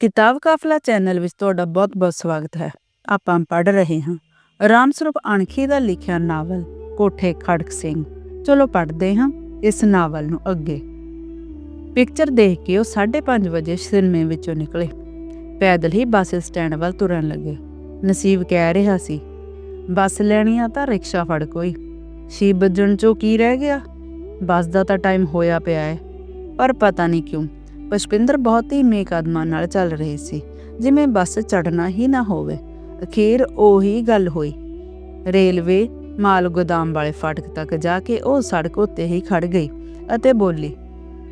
ਕਿਤਾਬ ਕਾਫਲਾ ਚੈਨਲ ਵਿੱਚ ਤੁਹਾਡਾ ਬਹੁਤ-ਬਹੁਤ ਸਵਾਗਤ ਹੈ। ਆਪਾਂ ਪੜ੍ਹ ਰਹੇ ਹਾਂ। ਰਾਮ ਸਰੂਪ ਅਣਖੀ ਦਾ ਲਿਖਿਆ ਨਾਵਲ, ਕੋਠੇ ਖੜਕ ਸਿੰਘ। ਚਲੋ ਪੜ੍ਹਦੇ ਹਾਂ ਇਸ ਨਾਵਲ ਨੂੰ ਅੱਗੇ। ਪਿਕਚਰ ਦੇਖ ਕੇ ਉਹ 5:30 ਵਜੇ ਸਿਨੇਮੇ ਵਿੱਚੋਂ ਨਿਕਲੇ। ਪੈਦਲ ਹੀ ਬੱਸ ਸਟੈਂਡ ਵੱਲ ਤੁਰਨ ਲੱਗੇ। ਨਸੀਬ ਕਹਿ ਰਿਹਾ ਸੀ, ਬੱਸ ਲੈਣੀ ਆ ਤਾਂ ਰਿਕਸ਼ਾ ਫੜ ਕੋਈ। ਛੇ ਵੱਜਣ ਚੋਂ ਕੀ ਰਹਿ ਗਿਆ? ਬੱਸ ਦਾ ਤਾਂ ਟਾਈਮ ਹੋਇਆ ਪਿਆ ਹੈ। ਪਰ ਪਤਾ ਨਹੀਂ ਕਿਉਂ ਪੁਸ਼ਪਿੰਦਰ ਬਹੁਤ ਹੀ ਮੇ ਕਦਮਾਂ ਨਾਲ ਚੱਲ ਰਹੀ ਸੀ। ਜਿਵੇਂ ਬੱਸ ਚੜਨਾ ਹੀ ਨਾ ਹੋਵੇ। ਅਖੀਰ ਉਹੀ ਗੱਲ ਹੋਈ। ਰੇਲਵੇ ਮਾਲ ਗੋਦਾਮ ਵਾਲੇ ਫਾਟਕ ਤੱਕ ਜਾ ਕੇ ਉਹ ਸੜਕ ਉੱਤੇ ਹੀ ਖੜ ਗਈ ਅਤੇ ਬੋਲੀ,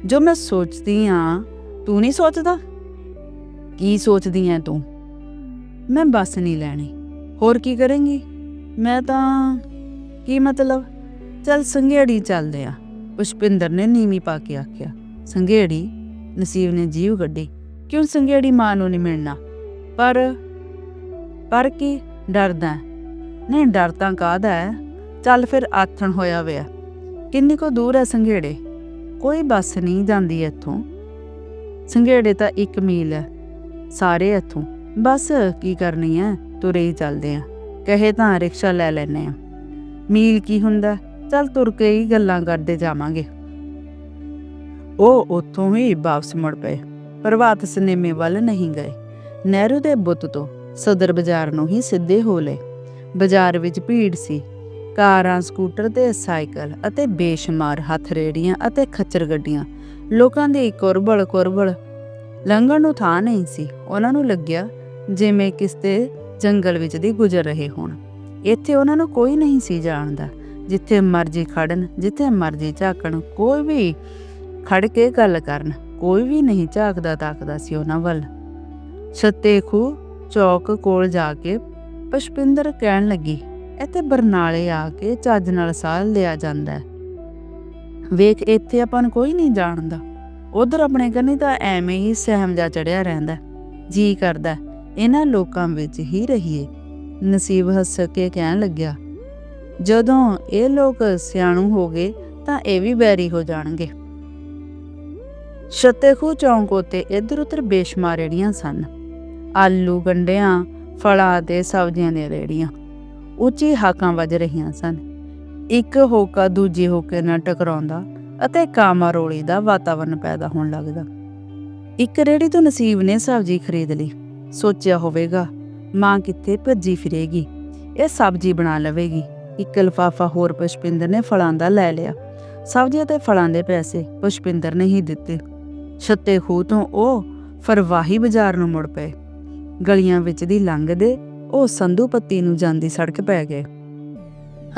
ਜੋ ਮੈਂ ਸੋਚਦੀ ਆ, ਤੂੰ ਨਹੀਂ ਸੋਚਦਾ? ਕੀ ਸੋਚਦੀ ਐ ਤੂੰ? ਮੈਂ ਬੱਸ ਨਹੀਂ ਲੈਣੀ। ਹੋਰ ਕੀ ਕਰਾਂਗੀ? ਮੈਂ ਤਾਂ, ਕੀ ਮਤਲਬ? ਚੱਲ ਸੰਘੇੜੀ ਚੱਲਦੇ ਆ। ਪੁਸ਼ਪਿੰਦਰ ਨੇ ਨੀਵੀਂ ਪਾ ਕੇ ਆਖਿਆ, ਸੰਘੇੜੀ? ਨਸੀਬ ਨੇ ਜੀਵ ਕੱਢੀ। ਕਿਉਂ ਸੰਘੇੜੀ ਮਾਂ ਨੂੰ ਨਹੀਂ ਮਿਲਣਾ? ਪਰ ਪਰ ਕੀ ਡਰਦਾ ਨਹੀਂ, ਡਰ ਤਾਂ ਕਾਹਦਾ ਹੈ? ਚੱਲ ਫਿਰ ਆਥਣ ਹੋਇਆ ਵਿਆ ਕਿੰਨੀ ਕੋ ਦੂਰ ਹੈ ਸੰਘੇੜੇ? ਕੋਈ ਬੱਸ ਨਹੀਂ ਜਾਂਦੀ ਇੱਥੋਂ। ਸੰਘੇੜੇ ਤਾਂ 1 ਮੀਲ ਹੈ। ਸਾਰੇ ਇੱਥੋਂ। ਬਸ ਕੀ ਕਰਨੀ ਹੈ? ਤੁਰੇ ਹੀ ਚੱਲਦੇ ਆ। ਕਹੇ ਤਾਂ ਰਿਕਸ਼ਾ ਲੈ ਲੈਨੇ ਆ। ਮੀਲ ਕੀ ਹੁੰਦਾ? ਚੱਲ ਤੁਰ ਕੇ ਹੀ ਗੱਲਾਂ ਕਰਦੇ ਜਾਵਾਂਗੇ। ਉਹ ਉੱਥੋਂ ਹੀ ਵਾਪਸ ਮੁੜ ਪਏ ਪ੍ਰਭਾਤ ਸਿਨੇਮੇ ਵੱਲ ਨਹੀਂ ਗਏ। ਨਹਿਰੂ ਦੇ ਬੁੱਤ ਤੋਂ ਸਦਰ ਬਾਜ਼ਾਰ ਨੂੰ ਹੀ ਸਿੱਧੇ ਹੋ ਲਏ। ਬਾਜ਼ਾਰ ਵਿੱਚ ਭੀੜ ਸੀ। ਕਾਰਾਂ, ਸਕੂਟਰ ਤੇ ਸਾਈਕਲ ਅਤੇ ਬੇਸ਼ੁਮਾਰ ਹੱਥ ਰੇੜੀਆਂ ਅਤੇ ਖੱਚਰ ਗੱਡੀਆਂ। ਲੋਕਾਂ ਦੀ ਕੁਰਬਲ ਕੁਰਬਲ। ਲੰਘਣ ਨੂੰ ਥਾਂ ਨਹੀਂ ਸੀ। ਉਹਨਾਂ ਨੂੰ ਲੱਗਿਆ ਜਿਵੇਂ ਕਿਸਤੇ ਜੰਗਲ ਵਿੱਚ ਦੀ ਗੁਜ਼ਰ ਰਹੇ ਹੋਣ। ਇੱਥੇ ਉਹਨਾਂ ਨੂੰ ਕੋਈ ਨਹੀਂ ਸੀ ਜਾਣਦਾ। ਜਿੱਥੇ ਮਰਜ਼ੀ ਖੜਨ, ਜਿੱਥੇ ਮਰਜ਼ੀ ਝਾਕਣ, ਕੋਈ ਵੀ ਖੜ ਕੇ ਗੱਲ ਕਰਨ। ਕੋਈ ਵੀ ਨਹੀਂ ਝਾਕਦਾ ਤਾਕਦਾ ਸੀ ਉਹਨਾਂ ਵੱਲ। ਛੱਤੇ ਚੌਕ ਕੋਲ ਜਾ ਕੇ ਪਸ਼ਪਿੰਦਰ ਕਹਿਣ ਲੱਗੀ, ਇੱਥੇ ਬਰਨਾਲੇ ਆ ਕੇ ਚੱਜ ਨਾਲ ਸਾਹ ਲਿਆ ਜਾਂਦਾ ਵੇਖ, ਇੱਥੇ ਆਪਾਂ ਨੂੰ ਕੋਈ ਨਹੀਂ ਜਾਣਦਾ। ਉਧਰ ਆਪਣੇ ਕੰਨੀ ਤਾਂ ਐਵੇਂ ਹੀ ਸਹਿਮ ਜਾ ਚੜਿਆ ਰਹਿੰਦਾ ਜੀ ਕਰਦਾ ਇਹਨਾਂ ਲੋਕਾਂ ਵਿੱਚ ਹੀ ਰਹੀਏ। ਨਸੀਬ ਹੱਸ ਕੇ ਕਹਿਣ ਲੱਗਿਆ, ਜਦੋਂ ਇਹ ਲੋਕ ਸਿਆਣੂ ਹੋ ਗਏ ਤਾਂ ਇਹ ਵੀ ਬੈਰੀ ਹੋ ਜਾਣਗੇ। ਛੱਤੇਖੂ ਚੌਂਕ ਉਤੇ ਇੱਧਰ ਉੱਧਰ ਬੇਸ਼ੁਮਾਰ ਰੇੜੀਆਂ ਸਨ। ਆਲੂ ਗੰਡਿਆਂ ਫਲਾਂ ਤੇ ਸਬਜ਼ੀਆਂ ਦੀਆਂ ਰੇੜੀਆਂ ਉੱਚੀ ਹਾਕਾਂ ਵੱਜ ਰਹੀਆਂ ਸਨ। ਇੱਕ ਹੋਕਾ ਦੂਜੀ ਹੋਕੇ ਨਾਲ ਟਕਰਾਉਂਦਾ ਅਤੇ ਕਾਮਾਰੋਲੀ ਦਾ ਵਾਤਾਵਰਣ ਪੈਦਾ ਹੋਣ ਲੱਗਦਾ। ਇੱਕ ਰੇੜੀ ਤੋਂ ਨਸੀਬ ਨੇ ਸਬਜ਼ੀ ਖਰੀਦ ਲਈ। ਸੋਚਿਆ ਹੋਵੇਗਾ, ਮਾਂ ਕਿੱਥੇ ਭੱਜੀ ਫਿਰੇਗੀ, ਇਹ ਸਬਜ਼ੀ ਬਣਾ ਲਵੇਗੀ। ਇੱਕ ਲਫਾਫਾ ਹੋਰ ਪੁਸ਼ਪਿੰਦਰ ਨੇ ਫਲਾਂ ਦਾ ਲੈ ਲਿਆ। ਸਬਜ਼ੀਆਂ ਤੇ ਫਲਾਂ ਦੇ ਪੈਸੇ ਪੁਸ਼ਪਿੰਦਰ ਨੇ ਹੀ ਦਿੱਤੇ। ਛੱਤੇ ਖੂਹ ਤੋਂ ਉਹ ਫਰਵਾਹੀ ਬਾਜ਼ਾਰ ਨੂੰ ਮੁੜ ਪਏ। ਗਲੀਆਂ ਵਿੱਚ ਦੀ ਲੰਘਦੇ ਉਹ ਸੰਧੂ ਪੱਤੀ ਨੂੰ ਜਾਂਦੀ ਸੜਕ ਪੈ ਗਏ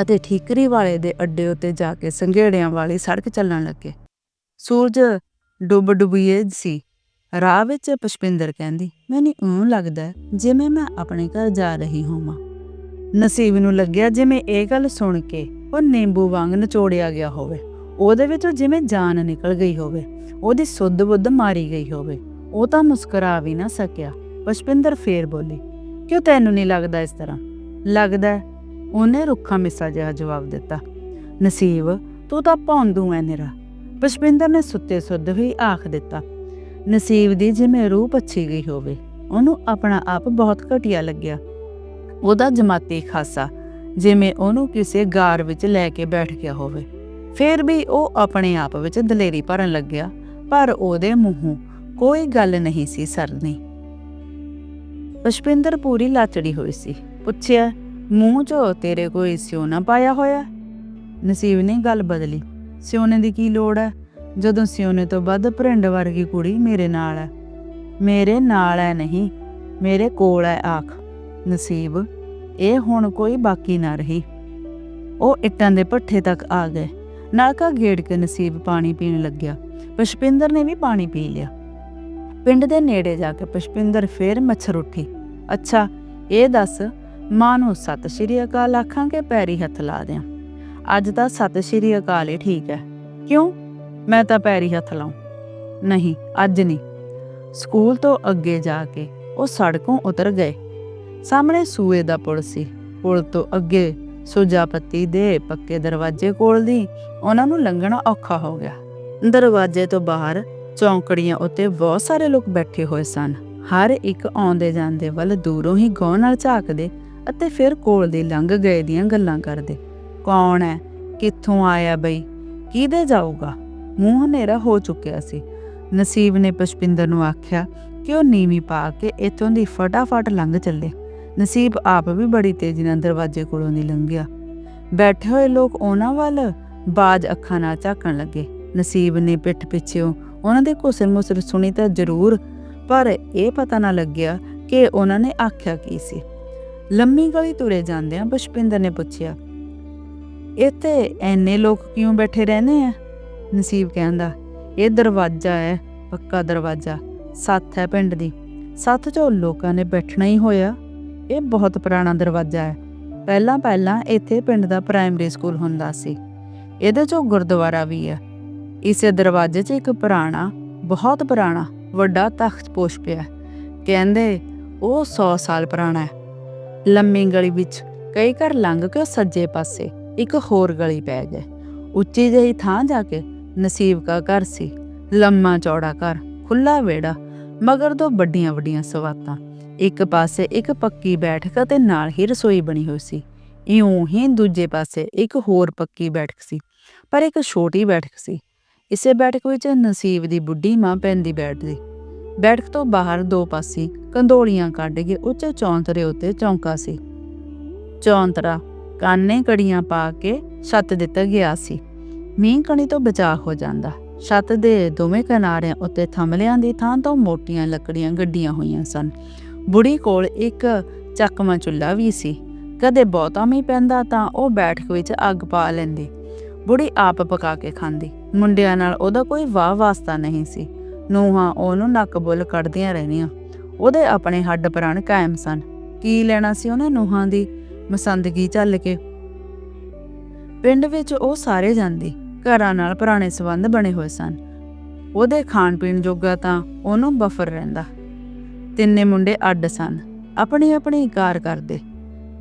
ਅਤੇ ਠੀਕਰੀ ਵਾਲੇ ਦੇ ਅੱਡੇ ਉੱਤੇ ਜਾ ਕੇ ਸੰਘੇੜਿਆਂ ਵਾਲੀ ਸੜਕ ਚੱਲਣ ਲੱਗੇ। ਸੂਰਜ ਡੁੱਬ ਡੁਬੀਏ ਸੀ। ਰਾਹ ਵਿੱਚ ਪੁਸ਼ਪਿੰਦਰ ਕਹਿੰਦੀ, ਮੈਨੂੰ ਇਉਂ ਲੱਗਦਾ ਜਿਵੇਂ ਮੈਂ ਆਪਣੇ ਘਰ ਜਾ ਰਹੀ ਹੋਵਾਂ। ਨਸੀਬ ਨੂੰ ਲੱਗਿਆ ਜਿਵੇਂ ਇਹ ਗੱਲ ਸੁਣ ਕੇ ਉਹ ਨਿੰਬੂ ਵਾਂਗ ਨਚੋੜਿਆ ਗਿਆ ਹੋਵੇ। ਉਹਦੇ ਵਿੱਚੋਂ ਜਿਵੇਂ ਜਾਨ ਨਿਕਲ ਗਈ ਹੋਵੇ, ਉਹਦੀ ਸੁੱਧ ਬੁੱਧ ਮਾਰੀ ਗਈ ਹੋਵੇ, ਉਹ ਤਾਂ ਮੁਸਕਰਾ ਵੀ ਨਾ ਸਕਿਆ। ਪੁਸ਼ਪਿੰਦਰ ਫੇਰ ਬੋਲੀ, ਕਿਉਂ ਤੈਨੂੰ ਨਹੀਂ ਲੱਗਦਾ ਇਸ ਤਰ੍ਹਾਂ? ਲੱਗਦਾ ਉਹਨੇ ਰੁੱਖਾ ਮਿੱਸਾ ਜਿਹਾ ਜਵਾਬ ਦਿੱਤਾ, ਨਸੀਬ, ਤੂੰ ਤਾਂ ਭੌਂਦੂ ਐ ਨਿਰਾ। ਪੁਸ਼ਪਿੰਦਰ ਨੇ ਸੁੱਤੇ ਸੁੱਧ ਵੀ ਆਖ ਦਿੱਤਾ, ਨਸੀਬ ਦੀ ਜਿਵੇਂ ਰੂਹ ਪੱਛੀ ਗਈ ਹੋਵੇ, ਉਹਨੂੰ ਆਪਣਾ ਆਪ ਬਹੁਤ ਘਟੀਆ ਲੱਗਿਆ। ਉਹਦਾ ਜਮਾਤੀ ਖਾਸਾ, ਜਿਵੇਂ ਉਹਨੂੰ ਕਿਸੇ ਗਾਰ ਵਿੱਚ ਲੈ ਕੇ ਬੈਠ ਗਿਆ ਹੋਵੇ। ਫਿਰ ਵੀ ਉਹ ਆਪਣੇ ਆਪ ਵਿੱਚ ਦਲੇਰੀ ਭਰਨ ਲੱਗਿਆ, ਪਰ ਉਹਦੇ ਮੂੰਹੋਂ ਕੋਈ ਗੱਲ ਨਹੀਂ ਸੀ ਸਰਨੀ। ਪੁਸ਼ਪਿੰਦਰ ਪੂਰੀ ਲਾਚੜੀ ਹੋਈ ਸੀ। ਪੁੱਛਿਆ, ਮੂੰਹ 'ਚੋਂ ਤੇਰੇ ਕੋਈ ਸਿਉਣਾ ਪਾਇਆ ਹੋਇਆ? ਨਸੀਬ ਨੇ ਗੱਲ ਬਦਲੀ। ਸਿਉਨੇ ਦੀ ਕੀ ਲੋੜ ਹੈ ਜਦੋਂ ਸਿਉਣੇ ਤੋਂ ਵੱਧ ਭਰਿੰਡ ਵਰਗੀ ਕੁੜੀ ਮੇਰੇ ਨਾਲ ਹੈ ਮੇਰੇ ਨਾਲ ਹੈ ਨਹੀਂ, ਮੇਰੇ ਕੋਲ ਹੈ ਆਖ। ਨਸੀਬ, ਇਹ ਹੁਣ ਕੋਈ ਬਾਕੀ ਨਾ ਰਹੀ। ਉਹ ਇੱਟਾਂ ਦੇ ਪੱਠੇ ਤੱਕ ਆ ਗਏ। ਨਲਕਾ ਗੇੜ ਕੇ ਨਸੀਬ ਪਾਣੀ ਪੀਣ ਲੱਗਿਆ। ਪੁਸ਼ਪਿੰਦਰ ਨੇ ਵੀ ਪਾਣੀ ਪੀ ਲਿਆ। ਪਿੰਡ ਦੇ ਨੇੜੇ ਜਾ ਕੇ ਪੁਸ਼ਪਿੰਦਰ ਫੇਰ ਮੱਛਰ ਉੱਠੀ। ਅੱਛਾ, ਇਹ ਦੱਸ, ਮਾਂ ਨੂੰ ਸਤਿ ਸ਼੍ਰੀ ਅਕਾਲ ਆਖਾਂ ਕਿ ਪੈਰੀ ਹੱਥ ਲਾ ਦਿਆਂ? ਅੱਜ ਤਾਂ ਸਤਿ ਸ਼੍ਰੀ ਅਕਾਲ ਹੀ ਠੀਕ ਹੈ। ਕਿਉਂ? ਮੈਂ ਤਾਂ ਪੈਰੀ ਹੱਥ ਲਾਉਂ। ਨਹੀਂ, ਅੱਜ ਨਹੀਂ। ਸਕੂਲ ਤੋਂ ਅੱਗੇ ਜਾ ਕੇ ਉਹ ਸੜਕੋਂ ਉਤਰ ਗਏ। ਸਾਹਮਣੇ ਸੂਏ ਦਾ ਪੁਲ ਸੀ। ਪੁਲ ਤੋਂ ਅੱਗੇ ਸੁਜਾਪਤੀ ਦੇ ਪੱਕੇ ਦਰਵਾਜ਼ੇ ਕੋਲ ਦੀ ਉਹਨਾਂ ਨੂੰ ਲੰਘਣਾ ਔਖਾ ਹੋ ਗਿਆ। ਦਰਵਾਜ਼ੇ ਤੋਂ ਬਾਹਰ ਚੌਂਕੜੀਆਂ ਉੱਤੇ ਬਹੁਤ ਸਾਰੇ ਲੋਕ ਬੈਠੇ ਹੋਏ ਸਨ। ਹਰ ਇੱਕ ਆਉਂਦੇ ਜਾਂਦੇ ਵੱਲ ਦੂਰੋਂ ਹੀ ਗੌਰ ਨਾਲ ਝਾਕਦੇ ਅਤੇ ਫਿਰ ਕੋਲ ਦੀ ਲੰਘ ਗਏ ਦੀਆਂ ਗੱਲਾਂ ਕਰਦੇ। ਕੌਣ ਹੈ ਕਿੱਥੋਂ ਆਇਆ ਬਈ? ਕਿਹਦੇ ਜਾਊਗਾ? ਮੂੰਹ ਹਨੇਰਾ ਹੋ ਚੁੱਕਿਆ ਸੀ। ਨਸੀਬ ਨੇ ਪੁਸ਼ਪਿੰਦਰ ਨੂੰ ਆਖਿਆ ਕਿ ਉਹ ਨੀਵੀਂ ਪਾ ਕੇ ਇੱਥੋਂ ਦੀ ਫਟਾਫਟ ਲੰਘ ਚੱਲੇ। ਨਸੀਬ ਆਪ ਵੀ ਬੜੀ ਤੇਜ਼ੀ ਨਾਲ ਦਰਵਾਜ਼ੇ ਕੋਲੋਂ ਦੀ ਲੰਘਿਆ। ਬੈਠੇ ਹੋਏ ਲੋਕ ਉਹਨਾਂ ਵੱਲ ਬਾਜ ਅੱਖਾਂ ਨਾਲ ਝਾਕਣ ਲੱਗੇ। ਨਸੀਬ ਨੇ ਪਿੱਠ ਪਿੱਛੇੋਂ ਉਹਨਾਂ ਦੇ ਘੁਸਰ ਮੁਸਰ ਸੁਣੀ ਤਾਂ ਜ਼ਰੂਰ, ਪਰ ਇਹ ਪਤਾ ਨਾ ਲੱਗਿਆ ਕਿ ਉਹਨਾਂ ਨੇ ਆਖਿਆ ਕੀ ਸੀ। ਲੰਮੀ ਗਲੀ ਤੁਰੇ ਜਾਂਦਿਆਂ ਪੁਸ਼ਪਿੰਦਰ ਨੇ ਪੁੱਛਿਆ, ਇੱਥੇ ਐਨੇ ਲੋਕ ਕਿਉਂ ਬੈਠੇ ਰਹਿੰਦੇ ਆ? ਨਸੀਬ ਕਹਿੰਦਾ, ਇਹ ਦਰਵਾਜ਼ਾ ਹੈ, ਪੱਕਾ ਦਰਵਾਜ਼ਾ। ਸੱਥ ਹੈ ਪਿੰਡ ਦੀ। ਸੱਥ 'ਚੋਂ ਲੋਕਾਂ ਨੇ ਬੈਠਣਾ ਹੀ ਹੋਇਆ। ਇਹ ਬਹੁਤ ਪੁਰਾਣਾ ਦਰਵਾਜ਼ਾ ਹੈ। ਪਹਿਲਾਂ ਪਹਿਲਾਂ ਇੱਥੇ ਪਿੰਡ ਦਾ ਪ੍ਰਾਇਮਰੀ ਸਕੂਲ ਹੁੰਦਾ ਸੀ। ਇਹਦੇ 'ਚੋਂ ਗੁਰਦੁਆਰਾ ਵੀ ਹੈ। ਇਸੇ ਦਰਵਾਜ਼ੇ 'ਚ ਇੱਕ ਪੁਰਾਣਾ, ਬਹੁਤ ਪੁਰਾਣਾ, ਵੱਡਾ ਤਖਤ ਪੋਸ਼ ਪਿਆ ਕਹਿੰਦੇ ਉਹ 100 ਸਾਲ ਪੁਰਾਣਾ ਹੈ। ਲੰਮੀ ਗਲੀ ਵਿੱਚ ਕਈ ਘਰ ਲੰਘ ਕੇ ਉਹ ਸੱਜੇ ਪਾਸੇ ਇੱਕ ਹੋਰ ਗਲੀ ਪੈ ਗਈ ਉੱਚੀ ਜਿਹੀ ਥਾਂ ਜਾ ਕੇ ਨਸੀਬ ਦਾ ਘਰ ਸੀ। ਲੰਮਾ ਚੌੜਾ ਘਰ ਖੁੱਲਾ ਵੇੜਾ ਮਗਰ ਦੋ ਵੱਡੀਆਂ ਵੱਡੀਆਂ ਸਵਾਤਾਂ। ਇੱਕ ਪਾਸੇ ਇੱਕ ਪੱਕੀ ਬੈਠਕ ਅਤੇ ਨਾਲ ਹੀ ਰਸੋਈ ਬਣੀ ਹੋਈ ਸੀ। ਇਉਂ ਹੀ ਦੂਜੇ ਪਾਸੇ ਇੱਕ ਹੋਰ ਪੱਕੀ ਬੈਠਕ ਸੀ, ਪਰ ਇੱਕ ਛੋਟੀ ਬੈਠਕ ਸੀ। ਇਸੇ ਬੈਠਕ ਵਿੱਚ ਨਸੀਬ ਦੀ ਬੁੱਢੀ ਮਾਂ ਪੈਂਦੀ ਬੈਠਦੀ। ਬੈਠਕ ਤੋਂ ਬਾਹਰ ਦੋ ਪਾਸੇ ਕੰਦੋਲੀਆਂ ਕੱਢ ਕੇ ਉੱਚੇ ਚੌਂਤਰੇ ਉੱਤੇ ਚੌਂਕਾ ਸੀ। ਚੌਂਤਰਾ ਕਾਨੇ ਕੜੀਆਂ ਪਾ ਕੇ ਛੱਤ ਦਿੱਤਾ ਗਿਆ ਸੀ। ਮੀਂਹ ਕਣੀ ਤੋਂ ਬਚਾਅ ਹੋ ਜਾਂਦਾ। ਛੱਤ ਦੇ ਦੋਵੇਂ ਕਿਨਾਰਿਆਂ ਉੱਤੇ ਥੰਮਲਿਆਂ ਦੀ ਥਾਂ ਤੋਂ ਮੋਟੀਆਂ ਲੱਕੜੀਆਂ ਗੱਡੀਆਂ ਹੋਈਆਂ ਸਨ। ਬੁੜੀ ਕੋਲ ਇੱਕ ਚੱਕਵਾਂ ਚੁੱਲ੍ਹਾ ਵੀ ਸੀ। ਕਦੇ ਬਹੁਤਾ ਮੀਂਹ ਪੈਂਦਾ ਤਾਂ ਉਹ ਬੈਠਕ ਵਿੱਚ ਅੱਗ ਪਾ ਲੈਂਦੀ। ਬੁੜੀ ਆਪ ਪਕਾ ਕੇ ਖਾਂਦੀ। ਮੁੰਡਿਆਂ ਨਾਲ ਉਹਦਾ ਕੋਈ ਵਾਹ ਵਾਸਤਾ ਨਹੀਂ ਸੀ। ਨੂਹਾਂ ਉਹਨੂੰ ਨੱਕ ਬੁੱਲ ਕੱਢਦੀਆਂ ਰਹਿੰਦੀਆਂ। ਉਹਦੇ ਆਪਣੇ ਹੱਡ ਪ੍ਰਾਣ ਕਾਇਮ ਸਨ। ਕੀ ਲੈਣਾ ਸੀ ਉਹਨੇ ਨੂਹਾਂ ਦੀ ਮਸੰਦਗੀ ਚੱਲ ਕੇ? ਪਿੰਡ ਵਿੱਚ ਉਹ ਸਾਰੇ ਜਾਂਦੀ। ਘਰਾਂ ਨਾਲ ਪੁਰਾਣੇ ਸਬੰਧ ਬਣੇ ਹੋਏ ਸਨ। ਉਹਦੇ ਖਾਣ ਪੀਣ ਜੋਗਾ ਤਾਂ ਉਹਨੂੰ ਬਫਰ ਰਹਿੰਦਾ। ਤਿੰਨੇ ਮੁੰਡੇ ਅੱਡ ਸਨ। ਆਪਣੀ ਆਪਣੀ ਕਾਰ ਕਰਦੇ।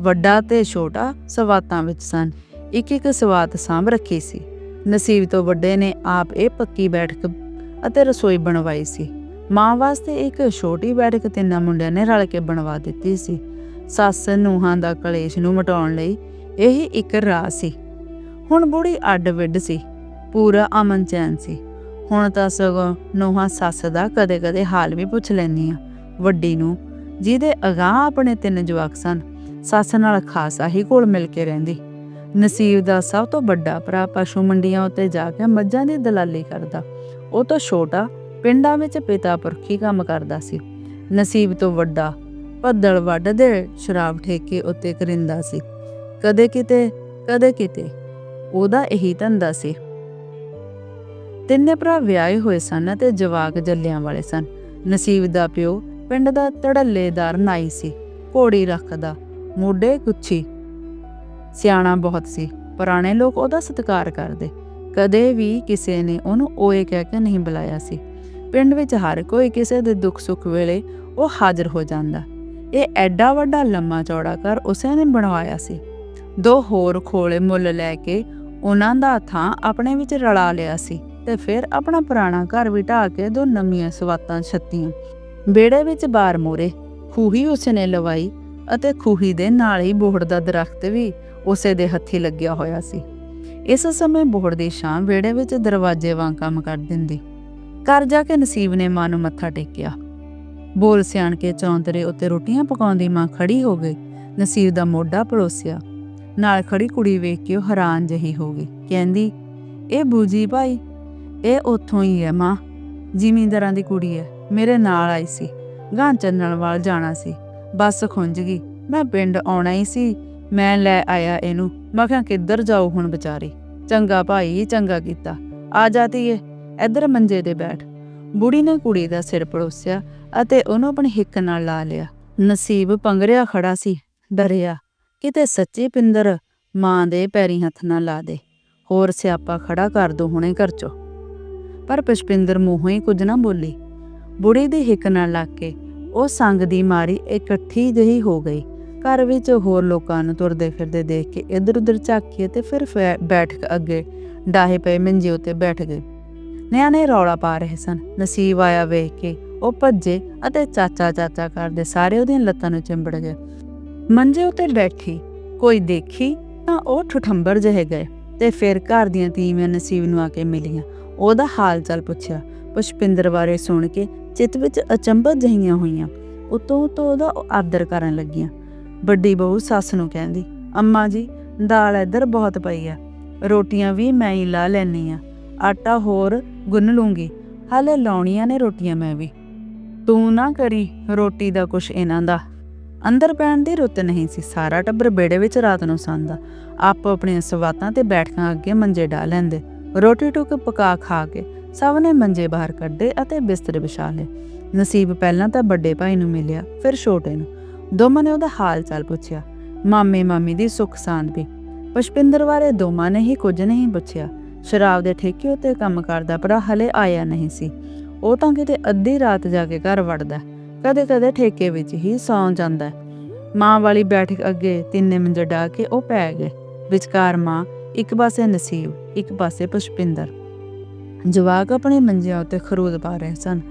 ਵੱਡਾ ਤੇ ਛੋਟਾ ਸਵਾਤਾਂ ਵਿੱਚ ਸਨ। ਇੱਕ ਇੱਕ ਸਵਾਤ ਸਾਂਭ ਰੱਖੀ ਸੀ। ਨਸੀਬ ਤੋਂ ਵੱਡੇ ਨੇ ਆਪ ਇਹ ਪੱਕੀ ਬੈਠਕ ਅਤੇ ਰਸੋਈ ਬਣਵਾਈ ਸੀ। ਮਾਂ ਵਾਸਤੇ ਇੱਕ ਛੋਟੀ ਬੈਠਕ ਤਿੰਨਾਂ ਮੁੰਡਿਆਂ ਨੇ ਰਲ ਕੇ ਬਣਵਾ ਦਿੱਤੀ ਸੀ। ਸੱਸ ਨੂੰਹਾਂ ਦਾ ਕਲੇਸ਼ ਨੂੰ ਮਟਾਉਣ ਲਈ ਇਹ ਇੱਕ ਰਾਹ ਸੀ। ਹੁਣ ਬੁੜੀ ਅੱਡ ਵਿੱਡ ਸੀ। ਪੂਰਾ ਅਮਨ ਚੈਨ ਸੀ। ਹੁਣ ਤਾਂ ਸਗੋਂ ਨੂਹਾਂ ਸੱਸ ਦਾ ਕਦੇ-ਕਦੇ ਹਾਲ ਵੀ ਪੁੱਛ ਲੈਂਦੀਆਂ। ਵੱਡੀ ਨੂੰ, ਜਿਹਦੇ ਅਗਾਹ ਆਪਣੇ ਤਿੰਨ ਜਵਾਕ ਸਨ, ਸੱਸ ਨਾਲ ਖਾਸਾ ਹੀ ਕੋਲ ਮਿਲ ਕੇ ਰਹਿੰਦੀ। ਨਸੀਬ ਦਾ ਸਭ ਤੋਂ ਵੱਡਾ ਭਰਾ ਪਸ਼ੂ ਮੰਡੀਆਂ ਉੱਤੇ ਜਾ ਕੇ ਮੱਝਾਂ ਦੀ ਦਲਾਲੀ ਕਰਦਾ। ਉਹ ਤੋਂ ਛੋਟਾ, ਪਿੰਡਾਂ ਵਿੱਚ ਪਿਤਾ ਪੁਰਖੀ ਕੰਮ ਕਰਦਾ ਸੀ। ਨਸੀਬ ਤੋਂ ਵੱਡਾ ਪੱਦਲ ਵੱਢ ਦੇ ਸ਼ਰਾਬ ਠੇਕੇ ਉੱਤੇ ਕਰਿੰਦਾ ਸੀ। ਕਦੇ ਕਿਤੇ ਕਦੇ ਕਿਤੇ, ਉਹਦਾ ਇਹੀ ਧੰਦਾ ਸੀ। ਤਿੰਨੇ ਭਰਾ ਵਿਆਹੇ ਹੋਏ ਸਨ ਤੇ ਜਵਾਕ ਜੱਲਿਆਂ ਵਾਲੇ ਸਨ। ਨਸੀਬ ਦਾ ਪਿਓ ਪਿੰਡ ਦਾ ਤੜੱਲੇਦਾਰ ਨਾਈ ਸੀ, ਘੋੜੀ ਰੱਖਦਾ, ਮੋਢੇ ਗੁੱਛੀ। ਸਿਆਣਾ ਬਹੁਤ ਸੀ, ਪੁਰਾਣੇ ਲੋਕ ਉਹਦਾ ਸਤਿਕਾਰ ਕਰਦੇ। ਕਦੇ ਵੀ ਕਿਸੇ ਨੇ ਉਹਨੂੰ ਓਏ ਕਹਿ ਕੇ ਨਹੀਂ ਬੁਲਾਇਆ ਸੀ। ਪਿੰਡ ਵਿੱਚ ਹਰ ਕੋਈ ਕਿਸੇ ਦੇ ਦੁੱਖ ਸੁੱਖ ਵੇਲੇ ਉਹ ਹਾਜ਼ਰ ਹੋ ਜਾਂਦਾ। ਇਹ ਐਡਾ ਵੱਡਾ ਲੰਮਾ ਚੌੜਾ ਘਰ ਉਸੇ ਨੇ ਬਣਵਾਇਆ ਸੀ। ਦੋ ਹੋਰ ਖੋਲੇ ਮੁੱਲ ਲੈ ਕੇ ਉਹਨਾਂ ਦਾ ਥਾਂ ਆਪਣੇ ਵਿੱਚ ਰਲਾ ਲਿਆ ਸੀ ਤੇ ਫਿਰ ਆਪਣਾ ਪੁਰਾਣਾ ਘਰ ਵੀ ਢਾਹ ਕੇ ਦੋ ਨਵੀਆਂ ਸਵਾਤਾਂ ਛੱਤੀਆਂ। ਬੇੜੇ ਵਿੱਚ ਬਾਰ ਮੋਰੇ। ਖੂਹੀ ਉਸਨੇ ਲਵਾਈ ਅਤੇ ਖੂਹੀ ਦੇ ਨਾਲ ਹੀ ਬੋਹੜ ਦਾ ਦਰਖਤ ਵੀ ਉਸੇ ਦੇ ਹੱਥੀ ਲੱਗਿਆ ਹੋਇਆ ਸੀ। ਇਸ ਸਮੇਂ ਬੋਹੜ ਦੀ ਛਾਂ ਵਿਹੜੇ ਵਿੱਚ ਦਰਵਾਜ਼ੇ ਵਾਂਗ ਕੰਮ ਕਰ ਦਿੰਦੀ। ਘਰ ਜਾ ਕੇ ਨਸੀਬ ਨੇ ਮਾਂ ਨੂੰ ਮੱਥਾ ਟੇਕਿਆ। ਬੋਲ ਸਿਆਣ ਕੇ ਚੌਂਤਰੇ ਉੱਤੇ ਰੋਟੀਆਂ ਪਕਾਉਂਦੀ ਮਾਂ ਖੜੀ ਹੋ ਗਈ। ਨਸੀਬ ਦਾ ਮੋਢਾ ਪਰੋਸਿਆ। ਨਾਲ ਖੜੀ ਕੁੜੀ ਵੇਖ ਕੇ ਉਹ ਹੈਰਾਨ ਜਹੀ ਹੋ ਗਈ। ਕਹਿੰਦੀ, ਇਹ ਬੂਜੀ ਭਾਈ, ਇਹ ਉੱਥੋਂ ਹੀ ਹੈ ਮਾਂ। ਜ਼ਿਮੀਂਦਾਰਾਂ ਦੀ ਕੁੜੀ ਹੈ। ਮੇਰੇ ਨਾਲ ਆਈ ਸੀ। ਗਾਂ ਚੰਨਣਵਾਲ ਜਾਣਾ ਸੀ। ਬੱਸ ਖੁੰਝ ਗਈ। ਮੈਂ ਪਿੰਡ ਆਉਣਾ ਹੀ ਸੀ। ਮੈਂ ਲੈ ਆਇਆ ਇਹਨੂੰ। ਮੈਂ ਕਿਹਾ, ਕਿੱਧਰ ਜਾਊ ਹੁਣ ਵਿਚਾਰੀ? ਚੰਗਾ ਭਾਈ, ਚੰਗਾ ਕੀਤਾ। ਆ ਜਾਤੀ ਏ ਇੱਧਰ ਮੰਜੇ ਤੇ ਬੈਠ। ਬੁੜੀ ਨੇ ਕੁੜੀ ਦਾ ਸਿਰ ਪੜੋਸਿਆ ਅਤੇ ਉਹਨੂੰ ਆਪਣੀ ਹਿੱਕ ਨਾਲ ਲਾ ਲਿਆ। ਨਸੀਬ ਪੰਗਰਿਆ ਖੜਾ ਸੀ। ਡਰਿਆ। ਕਿਤੇ ਸੱਚੀ ਪਿੰਦਰ, ਮਾਂ ਦੇ ਪੈਰੀ ਹੱਥ ਨਾ ਲਾ ਦੇ। ਹੋਰ ਸਿਆਪਾ ਖੜਾ ਕਰ ਦੋ ਹੁਣੇ ਘਰ ਚੋ। ਪਰ ਪੁਸ਼ਪਿੰਦਰ ਮੂੰਹੋਂ ਹੀ ਕੁਝ ਨਾ ਬੋਲੀ। ਬੁੜੀ ਦੀ ਹਿੱਕ ਨਾਲ ਲੱਗ ਕੇ ਉਹ ਸੰਗ ਦੀ ਮਾਰੀ ਇਕੱਠੀ ਜਿਹੀ ਹੋ ਗਈ। ਘਰ ਵਿੱਚ ਹੋਰ ਲੋਕਾਂ ਨੂੰ ਤੁਰਦੇ ਫਿਰਦੇ ਦੇਖ ਕੇ ਇੱਧਰ ਉੱਧਰ ਝਾਕੀਏ ਤੇ ਫਿਰ ਬੈਠ ਕੇ ਅੱਗੇ ਡਾਹੇ ਪਏ ਮੰਜੇ ਉੱਤੇ ਬੈਠ ਗਏ। ਨਿਆਣੇ ਰੌਲਾ ਪਾ ਰਹੇ ਸਨ। ਨਸੀਬ ਆਇਆ ਵੇਖ ਕੇ ਉਹ ਭੱਜੇ ਅਤੇ ਚਾਚਾ ਚਾਚਾ ਕਰਦੇ ਸਾਰੇ ਉਹਦੀਆਂ ਲੱਤਾਂ ਨੂੰ ਚਿੰਬੜ ਗਏ। ਮੰਜੇ ਉੱਤੇ ਬੈਠੀ, ਕੋਈ ਦੇਖੀ ਤਾਂ ਉਹ ਠਠੰਬਰ ਜਿਹੇ ਗਏ ਤੇ ਫਿਰ ਘਰ ਦੀਆਂ ਤੀਵੀਆਂ ਨਸੀਬ ਨੂੰ ਆ ਕੇ ਮਿਲੀਆਂ। ਉਹਦਾ ਹਾਲ ਚਾਲ ਪੁੱਛਿਆ। ਪੁਸ਼ਪਿੰਦਰ ਬਾਰੇ ਸੁਣ ਕੇ ਚਿੱਤ ਵਿੱਚ ਅਚੰਭਤ ਜਹੀਆਂ ਹੋਈਆਂ। ਉਤੋਂ ਉਤੋਂ ਉਹਦਾ ਆਦਰ ਕਰਨ ਲੱਗੀਆਂ। ਵੱਡੀ ਬਹੂ ਸੱਸ ਨੂੰ ਕਹਿੰਦੀ, ਅੰਮਾ ਜੀ, ਦਾਲ ਇੱਧਰ ਬਹੁਤ ਪਈ ਆ। ਰੋਟੀਆਂ ਵੀ ਮੈਂ ਹੀ ਲਾ ਲੈਣੀ ਆ। ਆਟਾ ਹੋਰ ਗੁੰਨ ਲੂੰਗੀ। ਹਾਲੇ ਲਾਉਣੀਆਂ ਨੇ ਰੋਟੀਆਂ ਮੈਂ ਵੀ। ਤੂੰ ਨਾ ਕਰੀ ਰੋਟੀ ਦਾ ਕੁਛ ਇਹਨਾਂ ਦਾ। ਅੰਦਰ ਪੈਣ ਦੀ ਰੁੱਤ ਨਹੀਂ ਸੀ। ਸਾਰਾ ਟੱਬਰ ਬੇੜੇ ਵਿੱਚ ਰਾਤ ਨੂੰ ਸੌਂਦਾ। ਆਪੋ ਆਪਣੀਆਂ ਸਵਾਤਾਂ ਤੇ ਬੈਠਕਾਂ ਅੱਗੇ ਮੰਜੇ ਢਾ ਲੈਂਦੇ। ਰੋਟੀ ਟੁੱਕ ਪਕਾ ਖਾ ਕੇ ਸਭ ਨੇ ਮੰਜੇ ਬਾਹਰ ਕੱਢੇ ਅਤੇ ਬਿਸਤਰ ਵਿਛਾ ਲਏ ਨਸੀਬ ਪਹਿਲਾਂ ਤਾਂ ਵੱਡੇ ਭਾਈ ਨੂੰ ਮਿਲਿਆ, ਫਿਰ ਛੋਟੇ ਨੂੰ। ਦੋਵਾਂ ਨੇ ਉਹਦਾ ਹਾਲ ਚਾਲ ਪੁੱਛਿਆ। ਮਾਮੇ ਮਾਮੀ ਦੀ ਸੁੱਖ ਸਾਂਦ ਵੀ। ਪੁਸ਼ਪਿੰਦਰ ਬਾਰੇ ਦੋਵਾਂ ਨੇ ਹੀ ਕੁਝ ਨਹੀਂ ਪੁੱਛਿਆ। ਸ਼ਰਾਬ ਦੇ ਠੇਕੇ ਉੱਤੇ ਕੰਮ ਕਰਦਾ ਪਰ ਹਲੇ ਆਇਆ ਨਹੀਂ ਸੀ। ਉਹ ਤਾਂ ਕਿਤੇ ਅੱਧੀ ਰਾਤ ਜਾ ਕੇ ਘਰ ਵੜਦਾ ਕਦੇ ਕਦੇ ਠੇਕੇ ਵਿੱਚ ਹੀ ਸੌਂ ਜਾਂਦਾ ਮਾਂ ਵਾਲੀ ਬੈਠਕ ਅੱਗੇ ਤਿੰਨੇ ਮੰਜੇ ਢਾ ਕੇ ਉਹ ਪੈ ਗਏ। ਵਿਚਕਾਰ ਮਾਂ, ਇੱਕ ਪਾਸੇ ਨਸੀਬ, ਇੱਕ ਪਾਸੇ ਪੁਸ਼ਪਿੰਦਰ। ਜਵਾਕ ਆਪਣੇ ਮੰਜਿਆਂ ਉੱਤੇ ਖਰੂਦ ਪਾ ਰਹੇ ਸਨ।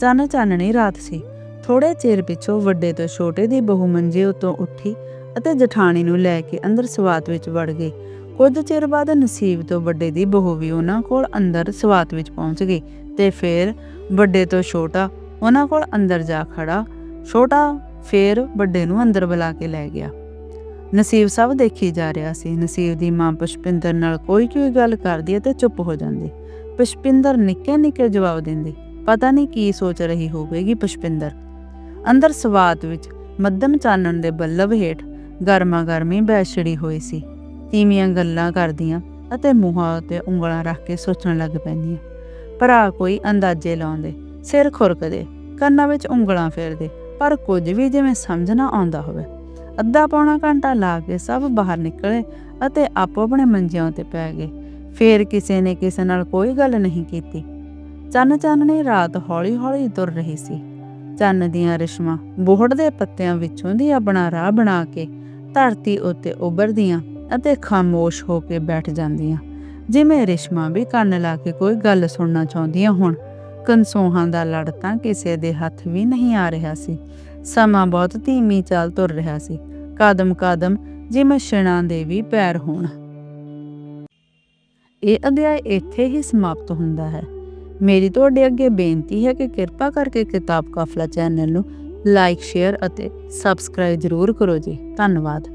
ਚੰਨ ਚਾਨਣੀ ਰਾਤ ਸੀ। ਥੋੜੇ ਚਿਰ ਪਿਛੋਂ ਵੱਡੇ ਤੋਂ ਛੋਟੇ ਦੀ ਬਹੂ ਮੰਜੇ ਉੱਤੋਂ ਉੱਠੀ ਅਤੇ ਜਠਾਣੀ ਨੂੰ ਲੈ ਕੇ ਅੰਦਰ ਸਵਾਤ ਵਿੱਚ ਵੜ ਗਈ। ਕੁਝ ਚਿਰ ਬਾਅਦ ਨਸੀਬ ਤੋਂ ਵੱਡੇ ਦੀ ਬਹੂ ਵੀ ਉਹਨਾਂ ਕੋਲ ਅੰਦਰ ਸਵਾਤ ਵਿੱਚ ਪਹੁੰਚ ਗਈ ਤੇ ਫਿਰ ਵੱਡੇ ਤੋਂ ਛੋਟਾ ਉਹਨਾਂ ਕੋਲ ਅੰਦਰ ਜਾ ਖੜਾ ਛੋਟਾ ਫਿਰ ਵੱਡੇ ਨੂੰ ਅੰਦਰ ਬੁਲਾ ਕੇ ਲੈ ਗਿਆ। ਨਸੀਬ ਸਭ ਦੇਖੀ ਜਾ ਰਿਹਾ ਸੀ। ਨਸੀਬ ਦੀ ਮਾਂ ਪੁਸ਼ਪਿੰਦਰ ਨਾਲ ਕੋਈ ਕੋਈ ਗੱਲ ਕਰਦੀ ਅਤੇ ਚੁੱਪ ਹੋ ਜਾਂਦੀ। ਪੁਸ਼ਪਿੰਦਰ ਨਿੱਕੇ ਨਿੱਕੇ ਜਵਾਬ ਦਿੰਦੀ, ਪਤਾ ਨਹੀਂ ਕੀ ਸੋਚ ਰਹੀ ਹੋਵੇਗੀ ਪੁਸ਼ਪਿੰਦਰ। ਅੰਦਰ ਸਵਾਤ ਵਿੱਚ ਮੱਧਮ ਚਾਨਣ ਦੇ ਬੱਲਬ ਹੇਠ ਗਰਮਾ ਗਰਮੀ ਬੈਛੜੀ ਹੋਈ ਸੀ। ਤੀਵੀਆਂ ਗੱਲਾਂ ਕਰਦੀਆਂ ਅਤੇ ਮੂੰਹਾਂ ਉੱਤੇ ਉਂਗਲਾਂ ਰੱਖ ਕੇ ਸੋਚਣ ਲੱਗ ਪੈਂਦੀਆਂ। ਭਰਾ ਕੋਈ ਅੰਦਾਜ਼ੇ ਲਾਉਂਦੇ, ਸਿਰ ਖੁਰਕਦੇ, ਕੰਨਾਂ ਵਿੱਚ ਉਂਗਲਾਂ ਫੇਰਦੇ, ਪਰ ਕੁਝ ਵੀ ਜਿਵੇਂ ਸਮਝ ਨਾ ਆਉਂਦਾ ਹੋਵੇ। ਅੱਧਾ ਪੌਣਾ ਘੰਟਾ ਲਾ ਕੇ ਸਭ ਬਾਹਰ ਨਿਕਲੇ ਅਤੇ ਆਪੋ ਆਪਣੇ ਮੰਜਿਆਂ ਤੇ ਪੈ ਗਏ। ਫੇਰ ਕਿਸੇ ਨੇ ਕਿਸੇ ਨਾਲ ਕੋਈ ਗੱਲ ਨਹੀਂ ਕੀਤੀ। ਚੰਨ ਚਾਨਣੀ ਰਾਤ ਹੌਲੀ-ਹੌਲੀ ਤੁਰ ਰਹੀ ਸੀ। ਚੰਨ ਦੀਆਂ ਰਿਸ਼ਮਾਂ ਬੋਹੜ ਦੇ ਪੱਤਿਆਂ ਵਿੱਚੋਂ ਦੀ ਆਪਣਾ ਰਾਹ ਬਣਾ ਕੇ ਧਰਤੀ ਉੱਤੇ ਉੱਭਰਦੀਆਂ ਅਤੇ ਖਾਮੋਸ਼ ਹੋ ਕੇ ਬੈਠ ਜਾਂਦੀਆਂ। ਜਿਵੇਂ ਰਿਸ਼ਮਾਂ ਵੀ ਕੰਨ ਲਾ ਕੇ ਕੋਈ ਗੱਲ ਸੁਣਨਾ ਚਾਹੁੰਦੀਆਂ ਹੋਣ, ਕਨਸੋਹਾਂ ਦਾ ਲੜ ਤਾਂ ਕਿਸੇ ਦੇ ਹੱਥ ਵੀ ਨਹੀਂ ਆ ਰਿਹਾ ਸੀ। ਸਮਾਂ ਬਹੁਤ ਧੀਮੀ ਚਾਲ ਤੁਰ ਰਿਹਾ ਸੀ। ਕਦਮ ਕਦਮ ਜਿਵੇਂ ਛਿਣਾਂ ਦੇ ਵੀ ਪੈਰ ਹੋਣ। ਇਹ ਅਧਿਆਇ ਇੱਥੇ ਹੀ ਸਮਾਪਤ ਹੁੰਦਾ ਹੈ। ਮੇਰੀ ਤੁਹਾਡੇ ਅੱਗੇ ਬੇਨਤੀ ਹੈ ਕਿ ਕਿਰਪਾ ਕਰਕੇ ਕਿਤਾਬ ਕਾਫਲਾ ਚੈਨਲ ਨੂੰ ਲਾਈਕ, ਸ਼ੇਅਰ ਅਤੇ ਸਬਸਕ੍ਰਾਈਬ ਜ਼ਰੂਰ ਕਰੋ ਜੀ। ਧੰਨਵਾਦ।